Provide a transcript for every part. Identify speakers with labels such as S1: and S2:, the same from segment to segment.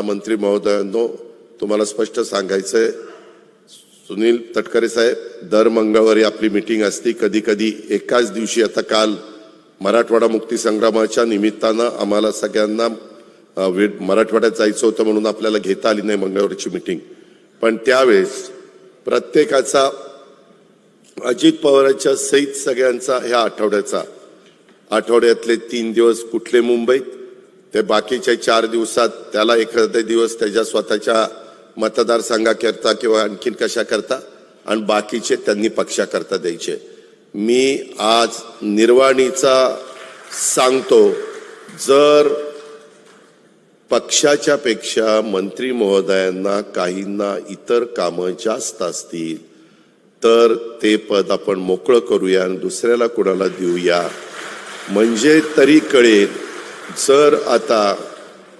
S1: मंत्री महोदयांनो तुम्हाला स्पष्ट सांगायचं आहे सुनील तटकरे साहेब दर मंगळवारी आपली मिटिंग असती. कधी कधी एकाच दिवशी आता काल मराठवाडा मुक्ती संग्रामाच्या निमित्तानं आम्हाला सगळ्यांना मराठवाड्यात जायचं होतं म्हणून आपल्याला घेता आली नाही मंगळवारची मिटिंग पण त्यावेळेस प्रत्येकाचा अजित पवारांच्या सहित सगळ्यांचा ह्या आठवड्याचा. आठवड्यातले तीन दिवस कुठले मुंबईत ते बाकीच्या चार दिवसात त्याला एखादा दिवस त्याच्या स्वतःच्या मतदारसंघाकरता किंवा आणखीन कशा करता? आणि बाकीचे त्यांनी पक्षाकरता द्यायचे. मी आज निर्वाणीचा सांगतो जर पक्षाच्या पेक्षा मंत्री महोदयांना काहींना इतर कामं जास्त असतील तर ते पद आपण मोकळं करूया आणि दुसऱ्याला कुणाला देऊया. म्हणजे तरी कळेल सर आता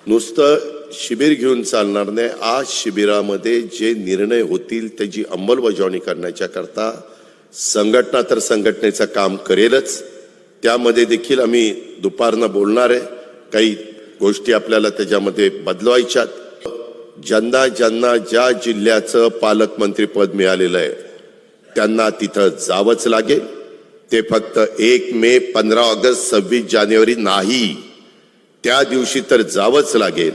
S1: नुसतं शिबिर घेऊन चालणार नाही. आज शिबिरामध्ये जे निर्णय होतील त्याची अंमलबजावणी करण्याच्या करता संघटना तर संघटनेचं काम करेलच. त्यामध्ये देखील आम्ही दुपारनं बोलणार आहे. काही गोष्टी आपल्याला त्याच्यामध्ये बदलवायच्यात. ज्यांना ज्यांना ज्या जिल्ह्याचं पालकमंत्रीपद मिळालेलं आहे त्यांना तिथं जावंच लागेल. ते फक्त एक मे पंधरा ऑगस्ट सव्वीस जानेवारी नाही. त्या दिवशी तर जावंच लागेल.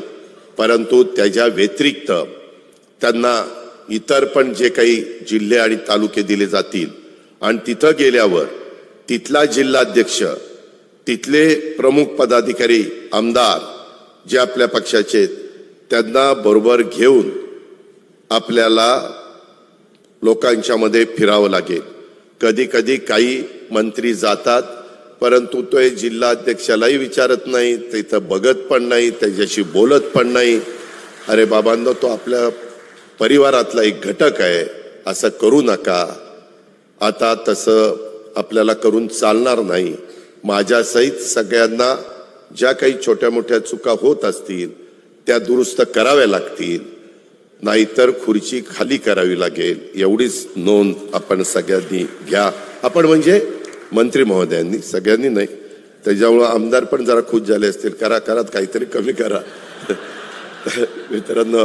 S1: परंतु त्याच्या व्यतिरिक्त त्यांना इतर पण जे काही जिल्हे आणि तालुके दिले जातील. आणि तिथं गेल्यावर तिथला जिल्हाध्यक्ष तिथले प्रमुख पदाधिकारी आमदार जे आपल्या पक्षाचे आहेत, त्यांना बरोबर घेऊन आपल्याला लोकांच्या मध्ये फिरावं लागेल. कधी कधी काही मंत्री जातात परंतु तो हे जिल्हाध्यक्षालाही विचारत नाही तिथं बघत पण नाही त्याच्याशी बोलत पण नाही. अरे बाबांनो तो आपल्या परिवारातला एक घटक आहे असं करू नका. आता तसं आपल्याला करून चालणार नाही. माझ्यासहित सगळ्यांना ज्या काही छोट्या मोठ्या चुका होत असतील त्या दुरुस्त कराव्या लागतील. नाहीतर खुर्ची खाली करावी लागेल. एवढीच नोंद आपण सगळ्यांनी घ्या. आपण म्हणजे मंत्री महोदयांनी सगळ्यांनी नाही. त्याच्यामुळं आमदार पण जरा खुश झाले असतील. करा करा काहीतरी कमी करा. मित्रांनो